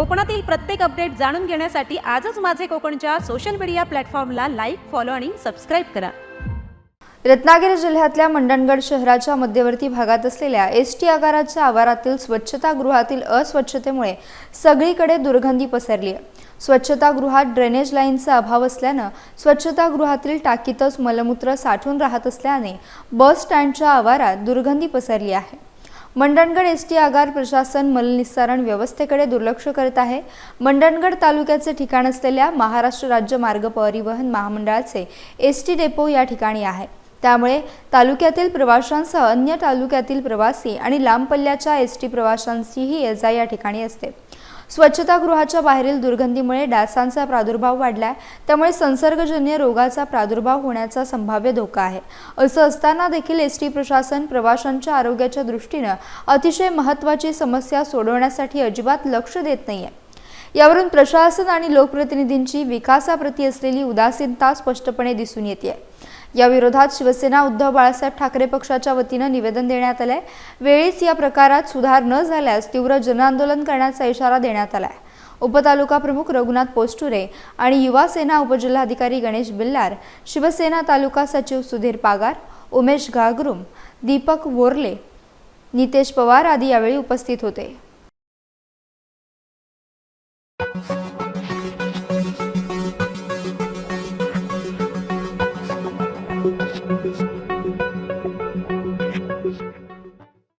कोकणातील प्रत्येक अपडेट जाणून घेण्यासाठी आजच माझे कोकणच्या सोशल मीडिया प्लॅटफॉर्मला लाईक फॉलो आणि सबस्क्राईब करा. रत्नागिरी जिल्ह्यातल्या मंडणगड शहराच्या मध्यवर्ती भागात असलेल्या एस टी आगाराच्या आवारातील स्वच्छतागृहातील अस्वच्छतेमुळे सगळीकडे दुर्गंधी पसरली आहे. स्वच्छतागृहात ड्रेनेज लाईनचा अभाव असल्यानं स्वच्छतागृहातील टाकीतच मलमूत्र साठून राहत असल्याने बस स्टँडच्या आवारात दुर्गंधी पसरली आहे. मंडणगड एस टी आगार प्रशासन मलनिस्सारण व्यवस्थेकडे दुर्लक्ष करत आहे. मंडणगड तालुक्याचे ठिकाण असलेल्या महाराष्ट्र राज्य मार्ग परिवहन महामंडळाचे एस टी डेपो या ठिकाणी आहे. त्यामुळे तालुक्यातील प्रवाशांसह अन्य तालुक्यातील प्रवासी आणि लांब पल्ल्याच्या एस टी प्रवाशांचीही ये जा या ठिकाणी असते. स्वच्छतागृहाच्या बाहेरील दुर्गंधीमुळे डासांचा प्रादुर्भाव वाढलाय. त्यामुळे संसर्गजन्य रोगाचा प्रादुर्भाव होण्याचा संभाव्य धोका आहे. असं असताना देखील एस टी प्रशासन प्रवाशांच्या आरोग्याच्या दृष्टीनं अतिशय महत्त्वाची समस्या सोडवण्यासाठी अजिबात लक्ष देत नाहीये. यावरून प्रशासन आणि लोकप्रतिनिधींची विकासाप्रती असलेली उदासीनता स्पष्टपणे दिसून येते या विरोधात शिवसेना उद्धव बाळासाहेब ठाकरे पक्षाच्या वतीनं निवेदन देण्यात आलंय. वेळीच या प्रकारात सुधार न झाल्यास तीव्र जनआंदोलन करण्याचा इशारा देण्यात आलाय. उपतालुका प्रमुख रघुनाथ पोस्टुरे आणि युवा सेना उपजिल्हाधिकारी गणेश बिल्लार शिवसेना तालुका सचिव सुधीर पागार उमेश घागरुम दीपक वोरले नितेश पवार आदी यावेळी उपस्थित होते.